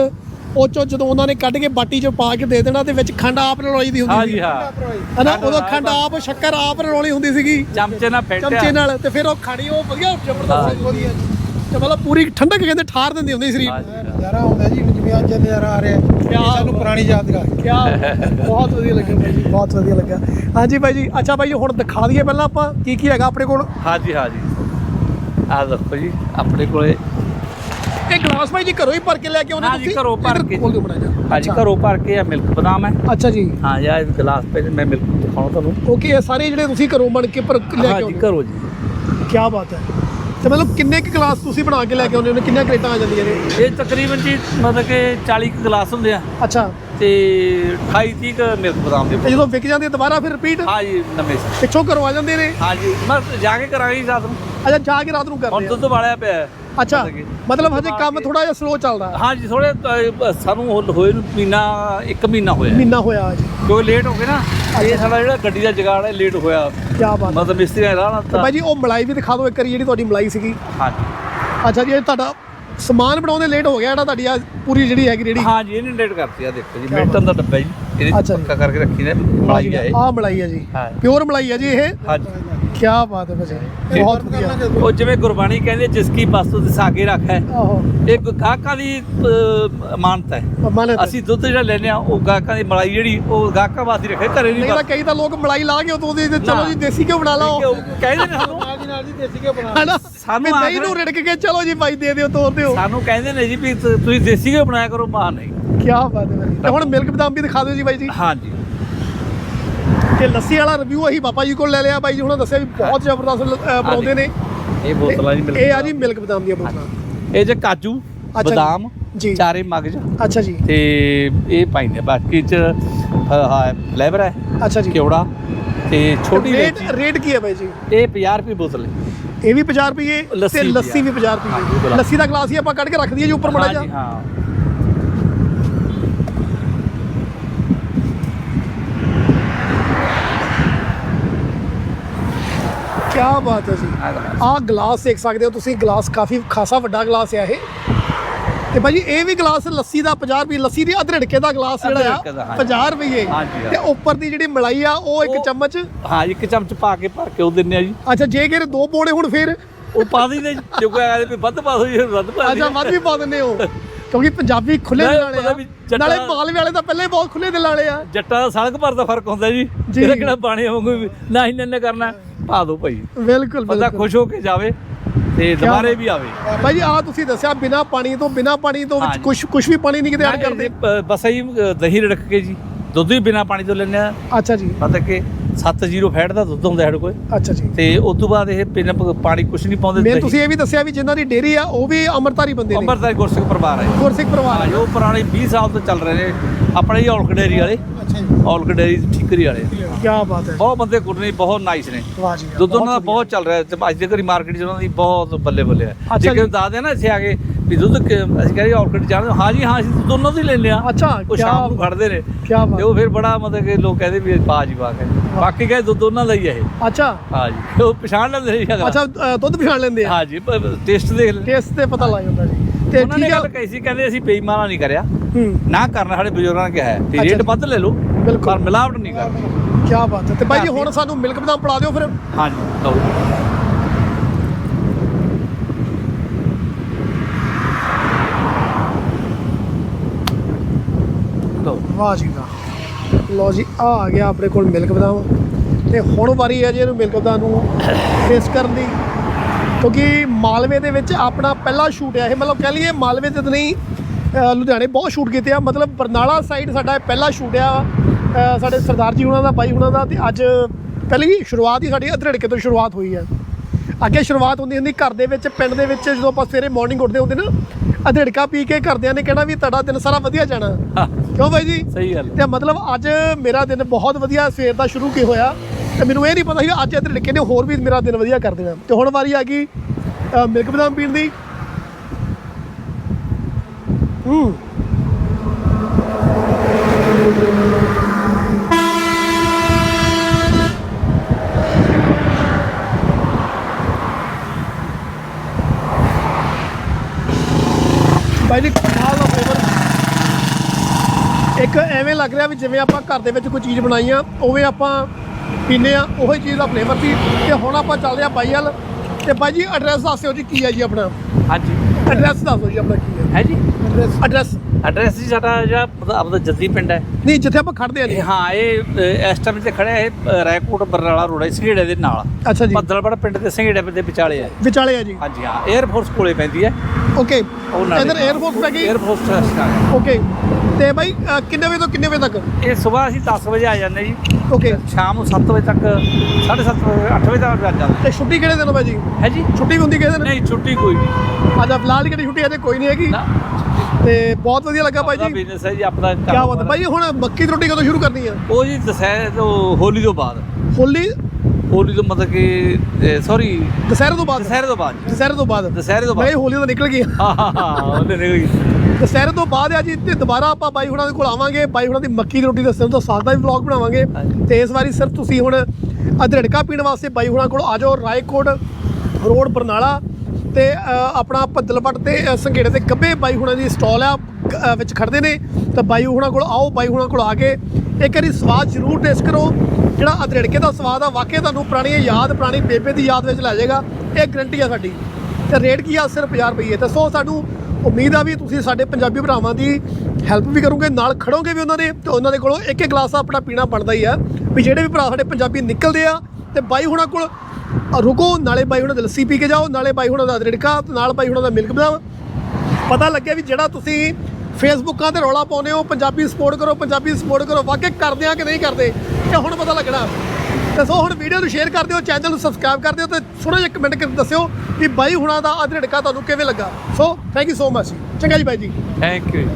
ਉਹ ਚੋਂ ਜਦੋਂ ਉਹਨਾਂ ਨੇ ਕੱਢ ਕੇ ਬਾਟੀ 'ਚ ਪਾ ਕੇ ਦੇ ਦੇਣਾ ਤੇ ਵਿੱਚ ਖੰਡ ਆਪ ਰਲੋਈ ਦੀ ਹੁੰਦੀ ਸੀ। ਹਾਂ। ਹਨਾ? ਉਦੋਂ ਖੰਡ ਆਪ ਸ਼ੱਕਰ ਆਪ ਰਲੋਣੀ ਹੁੰਦੀ ਸੀਗੀ। ਚਮਚੇ ਨਾਲ ਫੈਟਿਆ ਚਮਚੇ ਨਾਲ ਤੇ ਫਿਰ ਉਹ ਖਾਣੀ ਉਹ ਵਧੀਆ ਹਾਂ ਜ਼ਬਰਦਸਤ ਜੀ। ਵਧੀਆ ਤੇ ਮਤਲਬ ਪੂਰੀ ਠੰਡਕ ਕਹਿੰਦੇ ਠਾਰ ਦਿੰਦੀ ਹੁੰਦੀ ਸੀ ਸਰੀਰ ਨੂੰ। ਜੀ। ਨਜ਼ਾਰਾ ਆਉਂਦਾ ਜੀ ਜਿਵੇਂ ਅੱਜ ਨਜ਼ਾਰਾ ਆ ਰਿਹਾ। ਇਹ ਸਾਨੂੰ ਪੁਰਾਣੀ ਯਾਦਗਾਰ ਹੈ। ਕਿਆ ਬਹੁਤ ਵਧੀਆ ਲੱਗਾ ਭਾਈ ਜੀ। ਬਹੁਤ ਵਧੀਆ ਲੱਗਾ ਹਾਂਜੀ ਭਾਈ ਜੀ ਅੱਛਾ ਭਾਈ ਜੀ ਹੁਣ ਦਿਖਾ ਦਈਏ ਪਹਿਲਾਂ ਆਪਾਂ ਕੀ ਕੀ ਹੈਗਾ ਆਪਣੇ ਕੋਲ। ਹਾਂ ਜੀ ਹਾਂ ਜੀ ਆਹ ਦੇਖੋ ਜੀ ਆਪਣੇ ਕੋਲੇ ਇਹ ਗਲਾਸ ਭਾਈ ਜੀ ਘਰੋਂ ਹੀ ਭਰ ਕੇ ਲੈ ਕੇ ਆਉਂਦੇ ਹਾਂ ਜੀ, ਘਰੋਂ ਭਰ ਇੱਧਰ ਕੇ। ਖੋਲ ਦਿਓ ਮਾੜਾ ਜਿਹਾ। ਹਾਂ ਜੀ ਅੱਛਾ। ਘਰੋਂ ਭਰ ਕੇ ਆ ਮਿਲਕ ਬਦਾਮ ਹੈ। ਅੱਛਾ ਜੀ। ਹਾਂ ਯਾ ਇਸ ਗਲਾਸ ਪੇ ਮੈਂ ਮਿਲਕ ਦਿਖਾਉਣਾ ਤੁਹਾਨੂੰ। ਓਕੇ ਇਹ ਸਾਰੇ ਜਿਹੜੇ ਤੁਸੀਂ ਘਰੋਂ ਬਣ ਕੇ ਪਰ ਲੈ ਕੇ ਜੀ ਆਉਂਦੇ ਘਰੋਂ ਜੀ। ਕੀ ਬਾਤ ਹੈ। ਤੇ ਮਤਲਬ ਕਿੰਨੇ ਕੁ ਗਲਾਸ ਤੁਸੀਂ ਬਣਾ ਕੇ ਲੈ ਕੇ ਆਉਂਦੇ ਹੋ? ਕਿੰਨੀਆਂ ਕ੍ਰੇਟਾਂ ਆ ਜਾਂਦੀਆਂ ਨੇ? ਇਹ ਤਕਰੀਬਨ ਜੀ ਮਤਲਬ ਕਿ 40 ਕੁ ਗਲਾਸ ਹੁੰਦੇ ਆ। ਅੱਛਾ। ਤੇ 28 30 ਕੁ ਮਿਲਕ ਬਦਾਮ ਦੇ ਤੇ ਜਦੋਂ ਵਿਕ ਜਾਂਦੇ ਦੁਬਾਰਾ ਫਿਰ ਰਿਪੀਟ ਹਾਂ ਜੀ ਨਵੇਂ। ਸੇ। ਪਿੱਛੋਂ ਘਰੋਂ ਆ ਜਾਂਦੇ ਨੇ? ਹਾਂ ਜੀ ਮੈਂ ਜਾ ਕੇ ਕਰਾਂਗੀ ਰਾਤ ਨੂੰ। ਅੱਛਾ ਜਾ ਕੇ ਰਾਤ ਨੂੰ ਹੁਣ ਕਰਦੇ ਦੁੱਧ ਆ ਵਾਲਿਆ ਪਿਆ ਹੈ। ਅੱਛਾ ਮਤਲਬ ਹਜੇ ਕੰਮ ਥੋੜਾ ਜਿਹਾ ਸਲੋ ਚੱਲਦਾ ਹਾਂ ਜੀ ਥੋੜੇ ਸਾਨੂੰ ਹੋ- ਹੋਏ ਨੂੰ ਮਹੀਨਾ ਇੱਕ ਮਹੀਨਾ ਹੋਇਆ ਮਹੀਨਾ ਹੋਇਆ ਅੱਜ। ਕਿਉਂਕਿ ਲੇਟ ਹੋ ਗਏ ਨਾ ਇਹ ਸਾਡਾ ਜਿਹੜਾ ਗੱਡੀ ਦਾ ਜਗਾੜ ਹੈ ਲੇਟ ਹੋਇਆ। ਕੀ ਬਾਤ ਮਤਲਬ ਮਿਸਤਰੀ ਨੇ ਰਾਹ ਨਾ ਭਾਈ ਜੀ ਉਹ ਮਲਾਈ ਵੀ ਦਿਖਾ ਦਿਓ ਇੱਕ ਵਾਰੀ ਜਿਹੜੀ ਤੁਹਾਡੀ ਮਲਾਈ ਸੀਗੀ। ਹਾਂ ਜੀ ਅੱਛਾ ਜੀ ਇਹ ਤੁਹਾਡਾ ਸਮਾਨ ਬਣਾਉਂਦੇ ਲੇਟ ਹੋ ਗਿਆ ਜਿਹੜਾ ਤੁਹਾਡੀ ਆ ਪੂਰੀ ਜਿਹੜੀ ਹੈਗੀ ਰੇੜੀ। ਹਾਂ ਜੀ ਇਹਨੇ ਡੇਟ ਕਰਤੀ ਆ ਦੇਖੋ ਜੀ ਮਿਲਟਨ ਦਾ ਡੱਬਾ ਜੀ। ਇਹਦੇ ਅੱਛਾ ਚ ਜੀ। ਪੱਕਾ ਕਰਕੇ ਰੱਖੀ ਨੇ ਮਲਾਈ ਆ ਇਹ। ਆ ਮਲਾਈ ਹੈ ਜੀ। ਹਾਂ। ਪਿਓਰ ਮਲਾਈ ਹੈ ਜੀ ਇਹ? ਹਾਂਜੀ। ਕੀ ਬਾਤ ਹੈ ਭਾਜੀ ਬਹੁਤ ਵਧੀਆ। ਉਹ ਜਿਵੇਂ ਗੁਰਬਾਣੀ ਕਹਿੰਦੇ ਜਿਸ ਕੀ ਵਸਤੂ ਦੇ ਸਾਗੇ ਰੱਖ ਹੈ। ਆਹੋ। ਇਹ ਗਾਹਕਾਂ ਦੀ ਅਹ, ਅਮਾਨਤ ਹੈ। ਮਾਨੇ ਅਸੀਂ ਦੁੱਧ ਜਿਹੜਾ ਲੈਨੇ ਆ ਉਹ ਗਾਹਕਾਂ ਦੀ ਮਲਾਈ ਜਿਹੜੀ ਉਹ ਗਾਹਕਾਂ ਵਾਸਤੇ ਰੱਖੇ ਘਰੇ ਨਹੀਂ ਨਹੀਂ ਤਾਂ ਕਈ ਤਾਂ ਲੋਕ ਮਲਾਈ ਲਾ ਕੇ ਉਤੋਂ ਦੀ ਤੇ ਚਲੋ। ਜੀ ਦੇਸੀ ਘਿਓ ਬਣਾ ਲਓ। ਕਹਿੰਦੇ ਨੇ ਸਾਨੂੰ। ਨਾਲ ਦੀ ਨਾਲ ਜੀ ਦੇਸੀ ਘਿਓ ਬਣਾ ਹਨਾ? ਸਾਨੂੰ ਦਹੀਂ ਆਖਰ- ਨੂੰ ਰਿੜਕ ਕੇ ਚਲੋ ਜੀ ਭਾਈ ਦੇ ਦਿਓ ਤੋਰ ਦਿਓ। ਸਾਨੂੰ ਕਹਿੰਦੇ ਨੇ ਜੀ ਵੀ ਤੁ- ਤੁਸੀਂ ਦੇਸੀ ਘਿਓ ਬਣਾਇਆ ਕਰੋ ਮਾਂ ਨਹੀਂ। ਕੀ ਬਾਤ ਹੈ ਭਾਜੀ ਤੇ ਹੁਣ ਮਿਲਕ ਬਦਾਮ ਵੀ ਦਿਖਾ ਦਿਓ ਜੀ ਬਾਈ ਜੀ। ਹਾਂਜੀ। ਤੇ ਲੱਸੀ ਵਾਲਾ ਰਿਵਿਊ ਅਸੀਂ ਬਾਬਾ ਜੀ ਕੋਲ ਲੈ ਲਿਆ ਬਾਈ ਜੀ ਹੁਣਾਂ ਦੱਸਿਆ ਵੀ ਬਹੁਤ ਜ਼ਬਰਦਸਤ ਅ, ਬਣਾਉਂਦੇ ਨੇ। ਇਹ ਬੋਤਲਾਂ ਜੀ ਮਿਲਕ ਇਹ ਆ ਜੀ ਮਿਲਕ ਬਦਾਮ ਦੀਆਂ ਬੋਤਲਾਂ। ਇਹ ਜੇ ਕਾਜੂ ਅੱਛਾ ਜੀ। ਬਦਾਮ ਜੀ। ਚਾਰੇ ਮਗਜ ਅੱਛਾ ਜੀ। ਤੇ ਇਹ ਪਾਈਂਦੇ ਬਾਕੀ ਚ ਹਾਂ ਫਲੇਵਰ ਹੈ ਅੱਛਾ ਜੀ। ਕਿਉੜਾ ਤੇ ਛੋਟੀ ਰੇਟ ਰੇਟ ਕੀ ਹੈ ਬਾਈ ਜੀ? ਇਹ 50 ਰੁਪਏ ਬੋਤਲ ਹੈ। ਇਹ ਵੀ 50 ਰੁਪਏ ਲੱਸੀ ਤੇ ਵੀ ਲੱਸੀ ਵੀ 50 ਹਾਂਜੀ, ਰੁਪਏ। ਲੱਸੀ। ਦਾ ਗਲਾਸ ਹੀ ਆਪਾਂ ਕੱਢ ਕੇ ਰੱਖ ਦਈਏ ਜੀ ਉੱਪਰ ਮੜਾ ਹਾਂਜੀ, ਜਾ ਹਾਂ। ਕੀ ਬਾਤ ਹੈ ਜੀ। ਆਹ ਗਲਾਸ। ਦੇਖ ਸਕਦੇ ਹੋ ਤੁਸੀਂ ਗਲਾਸ ਕਾਫੀ ਖਾਸਾ ਵੱਡਾ ਗਲਾਸ ਹੈ ਇਹ। ਤੇ ਭਾਜੀ ਇਹ ਵੀ ਗਲਾਸ ਲੱਸੀ ਦਾ 50 ਰੁਪਏ ਲੱਸੀ ਦੀ ਅਧਰੜਕੇ ਦਾ ਗਲਾਸ ਜਿਹੜਾ ਆ ਹਾਂਜੀ। 50 ਰੁਪਏ। ਤੇ ਉੱਪਰ ਦੀ ਜਿਹੜੀ ਮਲਾਈ ਆ ਉਹ ਇੱਕ ਚਮਚ। ਹਾਂ ਇੱਕ ਚਮਚ ਪਾ ਕੇ ਭਰ ਕੇ ਉਹ ਦਿੰਨੇ ਆ ਜੀ। ਅੱਛਾ ਜੇ ਕਿ ਦੋ ਪੌਣੇ ਹੁਣ ਫਿਰ? ਉਹ ਪਾ ਦਿੰਦੇ ਕੋਈ ਆਇਆ ਵੀ ਵੱਧ ਪਾ ਦੋ ਜੀ ਵੱਧ ਪਾ ਅੱਛਾ ਵੱਧ ਵੀ ਪਾ ਦਿੰਦੇ ਹੋ। ਕਿਉਂਕਿ ਪੰਜਾਬੀ ਖੁੱਲੇ ਦਿਲ ਵਾਲੇ ਆ। ਨਾਲੇ ਮਾਲਵੇ ਵਾਲੇ ਤਾਂ ਪਹਿਲਾਂ ਬਹੁਤ ਖੁੱਲੇ ਦਿਲ ਵਾਲੇ ਆ। ਜੱਟਾਂ ਦਾ ਸੜਕ ਭਰ ਦਾ ਫ਼ਰਕ ਹੁੰਦਾ ਜੀ। ਜੀ। ਇਹਦਾ ਕਿਹੜਾ ਪਾਣੀ ਵਾਂਗੂ ਨਾ ਹੀ ਨੰਨੇ ਕਰਨਾ। ਪਾ ਦੋ ਭਾਈ। ਬਿਲਕੁਲ ਬੰਦਾ ਬਿਲਕੁਲ। ਖੁਸ਼ ਹੋ ਕੇ ਜਾਵੇ ਤੇ ਦੁਬਾਰੇ ਵੀ ਆਵੇ। ਭਾਈ ਆ ਤੁਸੀਂ ਦੱਸਿਆ ਬਿਨਾ ਪਾਣੀ ਤੋਂ ਬਿਨਾ ਪਾਣੀ ਤੋਂ ਵਿੱਚ। ਕੁਝ ਕੁਝ ਵੀ ਪਾਣੀ ਨਹੀਂ ਕਿਤੇ ਐਡ ਕਰਦੇ। ਬਸ ਅ, ਦਹੀਂ ਰੜਕ ਕੇ ਜੀ। ਦੁੱਧ ਵੀ ਬਿਨਾ ਪਾਣੀ ਤੋਂ ਲੈਂਦੇ ਆ। ਅੱਛਾ ਜੀ। ਮਤਲਬ ਕਿ 70 ਫੈਟ ਦਾ ਦੁੱਧ ਹੁੰਦਾ ਸਾਡੇ ਕੋਲ। ਅੱਛਾ ਜੀ। ਤੇ ਉਸ ਤੋਂ ਬਾਅਦ ਇਹ ਬਿਨਾਂ ਪਾਣੀ ਕੁਝ ਨਹੀਂ ਪਾਉਂਦੇ ਮੈਂ ਤੁਸੀਂ ਇਹ ਵੀ ਦੱਸਿਆ ਵੀ ਜਿਨ੍ਹਾਂ ਦੀ ਡੇਰੀ ਆ ਉਹ ਵੀ ਅਮਰਤਾਰੀ ਬੰਦੇ ਨੇ। ਅੰਮ੍ਰਿਤਸਰ ਗੁਰਸਿੱਖ ਪਰਿਵਾਰ ਹੈ ਗੁਰਸਿੱਖ ਪਰਿਵਾਰ। ਹਾਂ ਜੋ ਪੁਰਾਣੇ 20 ਸਾਲ ਤੋਂ ਚੱਲ ਰਹੇ ਨੇ। ਆਪਣੇ ਹੀ ਔਲਖ ਡੇਰੀ ਵਾਲੇ। ਅੱਛਾ ਜੀ। ਔਲਖ ਡੇਰੀ ਠੀਕਰੀ ਵਾਲੇ। ਕੀ ਬਾਤ ਹੈ। ਬਹੁਤ ਬੰਦੇ ਗੁਰਨੇ ਬਹੁਤ ਨਾਈਸ ਨੇ। ਵਾਹ ਜੀ ਦੁੱਧ ਉਹਨਾਂ ਦਾ। ਬਹੁਤ ਚੱਲ ਰਿਹਾ। ਤੇ ਅੱਜ ਦੇ ਘਰੀ ਮਾਰਕੀਟ 'ਚ ਉਹਨਾਂ ਦੀ ਬਹੁਤ ਬੱਲੇ ਬੱਲੇ ਹੈ ਜੇ। ਕਿ ਦੱਸਦੇ ਨਾ ਇੱਥੇ ਆ ਕੇ ਵੀ ਦੁੱਧ ਕਿ- ਅਸੀਂ ਕਹਿੰਦੇ ਔਲਖ ਜਾਣਦੇ ਹਾਂ। ਹਾਂ ਜੀ ਹਾਂ ਅਸੀਂ ਤੋਂ ਹੀ ਲੈਂਦੇ ਆ ਅੱਛਾ ਉਹ ਕਿਆ ਸ਼ਾਮ ਨੂੰ ਖੜਦੇ ਨੇ। ਕੀ ਬਾਤ। ਤੇ ਉਹ ਫਿਰ ਬੜਾ ਮਤਲਬ ਕਿ ਲੋਕ ਕਹਿੰਦੇ ਵੀ ਬਾਜ ਬਾਗ ਹੈ। ਬਾਕੀ ਕਹਿੰਦੇ ਦੁੱਧ ਉਹਨਾਂ ਦਾ ਹੀ ਹੈ ਇਹ। ਅੱਛਾ। ਹਾਂ ਜੀ ਉਹ ਪਛਾਣ ਲੈਂਦੇ ਨੇ ਅਗਲਾ। ਅੱਛਾ ਅ, ਦੁੱਧ ਪਛਾਣ ਲੈਂਦੇ ਆ? ਹਾਂ ਜੀ ਟੇਸਟ ਦੇਖ ਲੈ ਟੇਸਟ ਤੇ ਪਤਾ ਲੱਗ ਜਾਂਦਾ ਜੀ। ਤੇ ਉਹਨਾਂ ਨੇ ਠੀਕ ਆ। ਗੱਲ ਕਹੀ ਸੀ ਕਹਿੰਦੇ ਅਸੀਂ ਬੇਈਮਾਨਾ ਨਹੀਂ ਕਰਿਆ। ਹੂੰ। ਨਾ ਕਰਨਾ ਸਾਡੇ ਬਜ਼ੁਰਗਾਂ ਨੇ ਕਿਹਾ ਹੈ। ਅੱਛਾ ਰੇਟ। ਵੱਧ ਲੈ ਲਓ ਬਿਲਕੁਲ। ਪਰ ਮਿਲਾਵਟ ਨਹੀਂ ਕਰਨੀ। ਕੀ ਬਾਤ ਹੈ। ਤੇ ਭਾਈ ਜੀ ਹੁਣ ਸਾਨੂੰ ਮਿਲਕ ਬਦਾਮ ਪੜਾ ਦਿਓ ਫਿਰ। ਹਾਂ ਜੀ ਲਓ। ਵਾਹ ਜੀ ਵਾਹ। ਲਓ ਜੀ ਆ ਆ ਗਿਆ ਆਪਣੇ ਕੋਲ ਮਿਲਕ ਬਦਾਮ। ਤੇ ਹੁਣ ਵਾਰੀ ਹੈ ਜੀ ਇਹਨੂੰ ਮਿਲਕ ਬਦਾਮ ਨੂੰ ਫੇਸ ਕਰਨ ਦੀ। ਕਿਉਂਕਿ ਮਾਲਵੇ ਦੇ ਵਿੱਚ ਆਪਣਾ ਪਹਿਲਾ ਸ਼ੂਟ ਹੈ ਇਹ। ਮਤਲਬ ਕਹਿ ਲਈਏ ਮਾਲਵੇ ਤੇ ਤਾਂ ਨਹੀਂ ਲੁਧਿਆਣੇ ਬਹੁਤ ਸ਼ੂਟ ਕੀਤੇ ਆ। ਮਤਲਬ ਬਰਨਾਲਾ ਸਾਈਡ ਸਾਡਾ ਪਹਿਲਾ ਸ਼ੂਟ ਆ। ਸਾਡੇ ਸਰਦਾਰ ਜੀ ਉਹਨਾਂ ਦਾ ਬਾਈ ਉਹਨਾਂ ਦਾ ਤੇ ਅੱਜ ਪਹਿਲੀ ਸ਼ੁਰੂਆਤ ਹੀ ਸਾਡੀ ਅਧਰੜਕੇ ਤੋਂ ਸ਼ੁਰੂਆਤ ਹੋਈ ਹੈ ਅੱਗੇ ਸ਼ੁਰੂਆਤ ਹੁੰਦੀ ਹੁੰਦੀ ਘਰ ਦੇ ਵਿੱਚ, ਪਿੰਡ ਦੇ ਵਿੱਚ ਜਦੋਂ ਆਪਾਂ ਸਵੇਰੇ ਮਾਰਨਿੰਗ ਉੱਠਦੇ ਹੁੰਦੇ ਨਾ ਅਧੜਕਾ ਪੀ ਕੇ ਘਰਦਿਆਂ ਨੇ ਕਹਿਣਾ ਵੀ ਤੜਾ ਦਿਨ ਸਾਰਾ ਵਧੀਆ ਜਾਣਾ। ਕਿਉਂ ਬਾਈ ਜੀ। ਸਹੀ ਗੱਲ। ਤੇ ਮਤਲਬ ਅੱਜ ਮੇਰਾ ਦਿਨ ਬਹੁਤ ਵਧੀਆ ਸਵੇਰ ਦਾ ਸ਼ੁਰੂ ਕੀ ਹੋਇਆ? ਤੇ ਮੈਨੂੰ ਇਹ ਨਹੀਂ ਪਤਾ ਸੀ ਅੱਜ ਇੱਧਰ ਲਿਖੇ ਨੇ ਹੋਰ ਵੀ ਮੇਰਾ ਦਿਨ ਵਧੀਆ ਕਰ ਦੇਣਾ ਤੇ ਹੁਣ ਵਾਰੀ ਆ ਗਈ ਮਿਲਕ ਬਦਾਮ ਪੀਣ ਦੀ। ਹੂੰ। ਬਾਈ ਜੀ ਇੱਕ ਐਵੇਂ ਲੱਗ ਰਿਹਾ ਵੀ ਜਿਵੇਂ ਆਪਾਂ ਘਰ ਦੇ ਵਿੱਚ ਕੋਈ ਚੀਜ਼ ਬਣਾਈ ਆ, ਉਵੇਂ ਆਪਾਂ ਪੀਨੇ ਆ, ਉਹੀ ਚੀਜ਼ ਦਾ ਫਲੇਵਰ ਸੀ। ਤੇ ਹੁਣ ਆਪਾਂ ਚੱਲਦੇ ਆ ਬਾਈ ਵੱਲ। ਤੇ ਬਾਈ ਜੀ ਐਡਰੈਸ ਦੱਸਿਓ ਜੀ, ਕੀ ਹੈ ਜੀ ਆਪਣਾ? ਹਾਂਜੀ। ਐਡਰੈਸ ਦੱਸੋ ਜੀ ਆਪਣਾ ਕੀ ਹੈ। ਹੈ ਜੀ? ਐਡਰੈਸ ਐਡਰੈਸ ਐਡਰੈਸ ਜੀ ਸਾਡਾ ਜਿਹੜਾ ਆਪਦਾ- ਆਪਦਾ ਜੱਦੀ ਪਿੰਡ ਹੈ। ਨਹੀਂ ਜਿੱਥੇ ਆਪਾਂ ਖੜਦੇ ਆ ਜੀ। ਹਾਂ ਇਹ ਇਸ ਟਾਈਮ ਤੇ ਖੜਿਆ ਇਹ ਅ, ਬਰਨਾਲਾ ਰੋਡ ਹੈ ਸੰਘੇੜੇ ਦੇ ਨਾਲ। ਅੱਛਾ ਜੀ। ਭੱਦਲਪੜ ਪਿੰਡ ਤੇ ਸੰਘੇੜੇ ਦੇ ਵਿਚਾਲੇ ਹੈ। ਵਿਚਾਲੇ ਆ ਜੀ। ਹਾਂਜੀ ਹਾਂ 에ਅਰਫੋਰਸ ਕੋਲੇ ਪੈਂਦੀ ਹੈ। ਓਕੇ ਇਧਰ 에ਅਰਪੋਰਟ ਪੈ ਗਈ? 에ਅਰਫੋਰਸ ਸਟੇਸ਼ਨ ਓਕੇ ਤੇ ਬਾਈ ਕਿੰਨੇ ਵਜੇ ਤੋਂ ਕਿੰਨੇ ਵਜੇ ਤੱਕ? ਇਹ ਸਵੇਰ ਅਸੀਂ 10 ਵਜੇ ਆ ਜਾਂਦੇ ਜੀ। ਓਕੇ ਸ਼ਾਮ ਨੂੰ 7 ਵਜੇ ਤੱਕ 7:30 ਵਜੇ 8 ਵਜੇ ਤੱਕ ਆ ਜਾਂਦੇ। ਤੇ ਛੁੱਟੀ ਕਿਹੜੇ ਦਿਨ ਬਾਈ ਜੀ? ਹੈ ਜੀ। ਛੁੱਟੀ ਵੀ ਹੁੰਦੀ ਕਿਹੜੇ ਦਿਨ? ਨਹੀਂ ਛੁੱਟੀ ਕੋਈ ਨਹੀਂ ਅੱਜ ਆ ਫਿਲਹਾਲ ਕਿਹੜੀ ਛੁੱਟੀ ਅਜੇ ਕੋਈ ਨਹੀਂ ਹੈਗੀ। ਤੇ ਬਹੁਤ ਵਧੀਆ ਲੱਗਾ ਆਪਣਾ ਜੀ। ਬਿਜ਼ਨਸ ਹੈ ਜੀ ਆਪਣਾ ਕੀ ਬਾਤ ਜੀ, ਹੁਣ ਮੱਕੀ ਦੀ ਰੋਟੀ ਕਦੋਂ ਸ਼ੁਰੂ ਕਰਨੀ ਆ ਉਹ ਜੀ ਦਸਹਿਰੇ ਤੋਂ ਹੋਲੀ ਤੋਂ ਬਾਅਦ। ਹੋਲੀ? ਹੋਲੀ ਤੋਂ ਮਤਲਬ ਕਿ ਸੌਰੀ ਦੁਸਹਿਰੇ ਤੋਂ ਬਾਅਦ? ਦਸਹਿਰੇ ਤੋਂ ਬਾਅਦ। ਦੁਸਹਿਰੇ ਤੋਂ ਬਾਅਦ? ਦਸਹਿਰੇ ਤੋਂ ਬਾਅਦ। ਹੋਲੀ ਤਾਂ ਨਿਕਲ ਗਈ। ਹਾਂ ਹਾਂ ਹਾਂ ਉਹਨੇ ਨਿਕਲ ਗਈ। ਦੁਸਹਿਰੇ ਤੋਂ ਬਾਅਦ ਆ ਜੀ ਤੇ ਦੁਬਾਰਾ ਆਪਾਂ ਬਾਈ ਹੁਣਾਂ ਦੇ ਕੋਲ ਆਵਾਂਗੇ। ਬਾਈ ਹੁਣਾਂ ਦੀ ਮੱਕੀ ਦੀ ਰੋਟੀ ਦੱਸਣ ਤੋਂ ਸਾਗ ਦਾ ਵੀ ਵਲੌਗ ਬਣਾਵਾਂਗੇ। ਤੇ ਇਸ ਵਾਰੀ ਸਿਰਫ ਤੁਸੀਂ ਹੁਣ ਅਧੜਕਾ ਪੀਣ ਵਾਸਤੇ ਬਾਈ ਹੁਣਾਂ ਕੋਲ ਆ ਜਾਓ। ਰਾਏਕੋਟ ਰੋਡ ਬਰਨਾਲਾ। ਤੇ ਅ, ਆਪਣਾ ਭੱਦਲਪੱਟ ਤੇ ਸੰਘੇੜੇ ਦੇ ਗੱਬੇ ਬਾਈ ਹੁਣਾਂ ਦੀ ਸਟਾਲ ਆ ਵਿੱਚ ਖੜਦੇ ਨੇ। ਤਾਂ ਬਾਈ ਹੁਣਾਂ ਕੋਲ ਆਓ ਬਾਈ ਹੁਣਾਂ ਕੋਲ ਆ ਕੇ ਇੱਕ ਵਾਰੀ ਸਵਾਦ ਜ਼ਰੂਰ ਟੇਸਟ ਕਰੋ। ਜਿਹੜਾ ਅਦਰੜਕੇ ਦਾ ਸਵਾਦ ਆ ਵਾਕਿਆ ਤੁਹਾਨੂੰ ਪੁਰਾਣੀ ਯਾਦ ਪੁਰਾਣੀ ਬੇਬੇ ਦੀ ਯਾਦ ਵਿੱਚ ਲੈ ਜਾਏਗਾ। ਇਹ ਗਰੰਟੀ ਆ ਸਾਡੀ। ਤੇ ਰੇਟ ਕੀ ਆ? ਸਿਰਫ 50 ਰੁਪਏ। ਤੇ ਸੋ ਸਾਨੂੰ ਉਮੀਦ ਆ ਵੀ ਤੁਸੀਂ ਸਾਡੇ ਪੰਜਾਬੀ ਭਰਾਵਾਂ ਦੀ ਹੈਲਪ ਵੀ ਕਰੋਗੇ ਨਾਲ ਖੜੋਗੇ ਵੀ ਉਹਨਾਂ ਦੇ ਤੇ ਉਹਨਾਂ ਦੇ ਕੋਲੋਂ ਇੱਕ ਇੱਕ ਗਲਾਸ ਆਪਣਾ ਪੀਣਾ ਬਣਦਾ ਹੀ ਆ। ਵੀ ਜਿਹੜੇ ਵੀ ਭਰਾ ਸਾਡੇ ਪੰਜਾਬੀ ਨਿਕਲਦੇ ਆ ਤੇ ਬਾਈ ਹੁਣਾਂ ਕੋਲ ਰੁਕੋ, ਨਾਲੇ ਬਾਈ ਹੁਣਾਂ ਦੀ ਲੱਸੀ ਪੀ ਕੇ ਜਾਓ, ਨਾਲੇ ਬਾਈ ਹੁਣਾਂ ਦਾ ਰਿੜਕਾ ਤੇ ਨਾਲ ਬਾਈ ਹੁਣਾਂ ਦਾ ਮਿਲਕ ਬਣਾਓ। ਪਤਾ ਲੱਗਿਆ ਵੀ ਜਿਹੜਾ ਤੁਸੀਂ ਫੇਸਬੁੱਕਾਂ ਤੇ ਰੌਲਾ ਪਾਉਂਦੇ ਹੋ, ਪੰਜਾਬੀ ਸਪੋਰਟ ਕਰੋ, ਪੰਜਾਬੀ ਸਪੋਰਟ ਕਰੋ ਵਾਕਿਆ ਕਰਦੇ ਆ ਕਿ ਨਹੀਂ ਕਰਦੇ, ਇਹ ਹੁਣ ਪਤਾ ਲੱਗਣਾ। ਤੇ ਸੋ ਹੁਣ ਵੀਡੀਓ ਨੂੰ ਸ਼ੇਅਰ ਕਰ ਦਿਓ ਚੈਨਲ ਨੂੰ ਸਬਸਕ੍ਰਾਈਬ ਕਰ ਦਿਓ ਤੇ ਥੋੜਾ ਜਿਹਾ ਕਮੈਂਟ ਕਰਕੇ ਦੱਸਿਓ ਕਿ ਬਾਈ ਹੁਣਾਂ ਦਾ ਅਧਰੜਕਾ ਤੁਹਾਨੂੰ ਕਿਵੇਂ ਲੱਗਾ। So thank you so much ਚੰਗਾ ਜੀ ਬਾਈ ਜੀ। Thank you